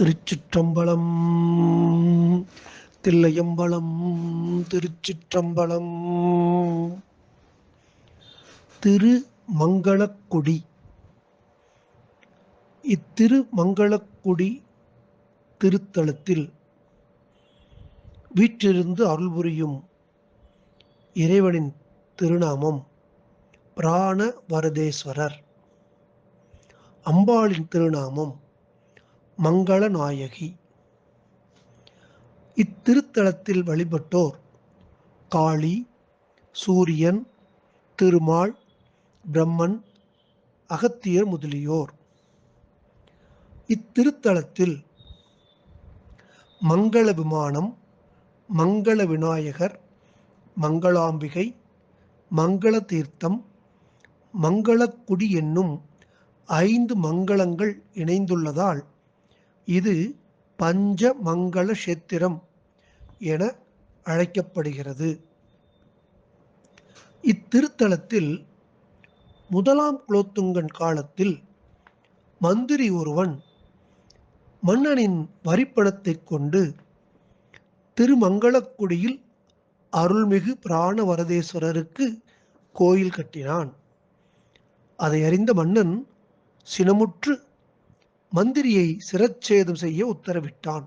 திருச்சிற்றம்பலம். தில்லையம்பலம் திருச்சிற்றம்பலம். திரு மங்களக்குடி இத்திரு மங்களக்குடி திருத்தலத்தில் வீற்றிருந்து அருள் புரியும் இறைவனின் திருநாமம் பிராண வரதேஸ்வரர் அம்பாளின் திருநாமம் மங்கள நாயகி. இத்திருத்தலத்தில் வழிபட்டோர் காளி சூரியன் திருமால் பிரம்மன் அகத்தியர் முதலியோர். இத்திருத்தலத்தில் மங்கள விமானம் மங்கள விநாயகர் மங்களாம்பிகை மங்கள தீர்த்தம் மங்களக்குடி என்னும் ஐந்து மங்களங்கள் இணைந்துள்ளதால் இது பஞ்சமங்கள கஷேத்திரம் என அழைக்கப்படுகிறது. இத்திருத்தலத்தில் முதலாம் குலோத்துங்கன் காலத்தில் மந்திரி ஒருவன் மன்னனின் வரிப்பணத்தை கொண்டு திருமங்களக்குடியில் அருள்மிகு பிராணவரதேஸ்வரருக்கு கோயில் கட்டினான். அதை அறிந்த மன்னன் சினமுற்று மந்திரியை சிரச்சேதம் செய்ய உத்தரவிட்டான்.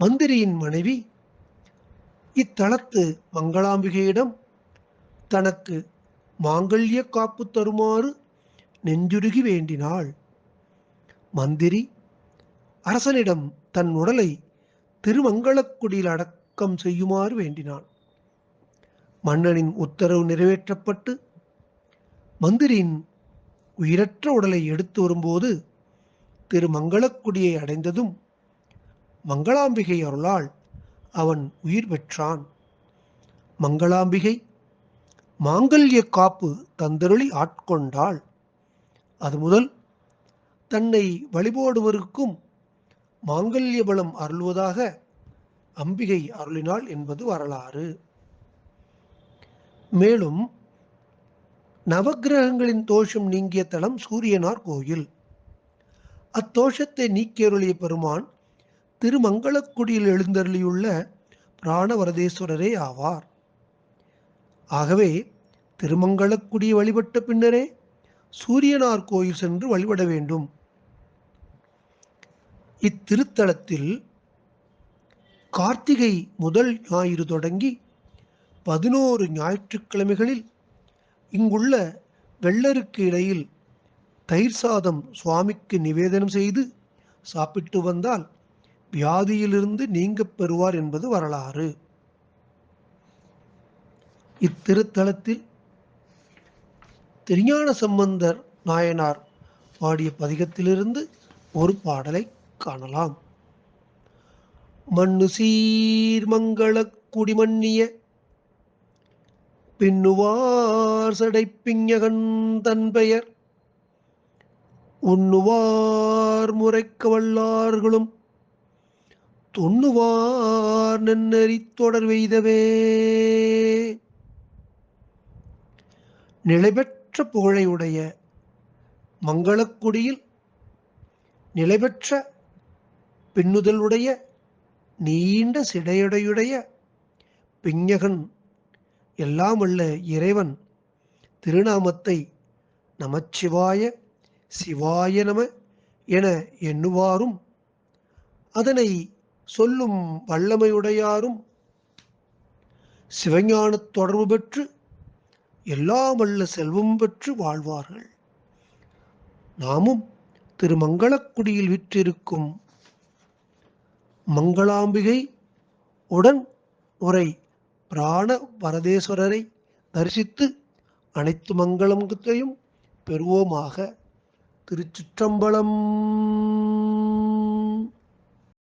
மந்திரியின் மனைவி இத்தலத்து மங்களாம்பிகையிடம் தனக்கு மாங்கல்ய காப்பு தருமாறு நெஞ்சுருகி வேண்டினாள். மந்திரி அரசனிடம் தன் உடலை திருமங்களக்குடியில் அடக்கம் செய்யுமாறு வேண்டினான் மன்னனின் உத்தரவு நிறைவேற்றப்பட்டு மந்திரியின் உயிரற்ற உடலை எடுத்து வரும்போது திரு மங்களக்குடியை அடைந்ததும் மங்களாம்பிகை அருளால் அவன் உயிர் பெற்றான். மங்களாம்பிகை மாங்கல்ய காப்பு தந்தருளி ஆட்கொண்டாள். அது முதல் தன்னை வழிபோடுவருக்கும் மாங்கல்ய பலம் அருள்வதாக அம்பிகை அருளினாள் என்பது வரலாறு. மேலும் நவக்கிரகங்களின் தோஷம் நீங்கிய தலம் சூரியனார் கோயில். அத்தோஷத்தை நீக்கியருளிய பெருமான் திருமங்களக்குடியில் எழுந்தருளியுள்ள பிராணவரதேஸ்வரரே ஆவார். ஆகவே திருமங்கலக்குடியை வழிபட்ட பின்னரே சூரியனார் கோயில் சென்று வழிபட வேண்டும். இத்திருத்தலத்தில் கார்த்திகை முதல் ஞாயிறு தொடங்கி பதினோரு ஞாயிற்றுக்கிழமைகளில் இங்குள்ள வெள்ளருக்கு இடையில் தயிர் சாதம் சுவாமிக்கு நிவேதனம் செய்து சாப்பிட்டு வந்தால் வியாதியிலிருந்து நீங்கப் பெறுவார் என்பது வரலாறு. இத்திருத்தலத்தில் திருஞான சம்பந்தர் நாயனார் பாடிய பதிகத்திலிருந்து ஒரு பாடலை காணலாம். மண்ணு சீர்மங்கள குடிமண்ணிய குடிமன்னிய பின்னுவார் சடைப்பிஞகன் தன் பெயர் உண்ணுவார் முறைக்க வல்லார்களும் துண்ணுவார் நன்னறி தொடர் வெய்தவே. நிலைபெற்ற புகழையுடைய மங்களக்குடியில் நிலைபெற்ற பின்னுதலுடைய நீண்ட சிடையடையுடைய பிஞகன் எல்லாம் அல்ல இறைவன் திருநாமத்தை நமச்சிவாய சிவாய நம என எண்ணுவாரும். அதனை சொல்லும் வல்லமையுடையாரும். சிவஞானத் தொடர்பு பெற்று எல்லாம் வல்ல செல்வம் பெற்று வாழ்வார்கள். நாமும் திருமங்களக்குடியில் விற்றிருக்கும் மங்களாம்பிகை உடன் உரை பிராண வரதேஸ்வரரை தரிசித்து அனைத்து மங்களத்தையும் பெறுவோமாக. திருச்சிற்றம்பலம்.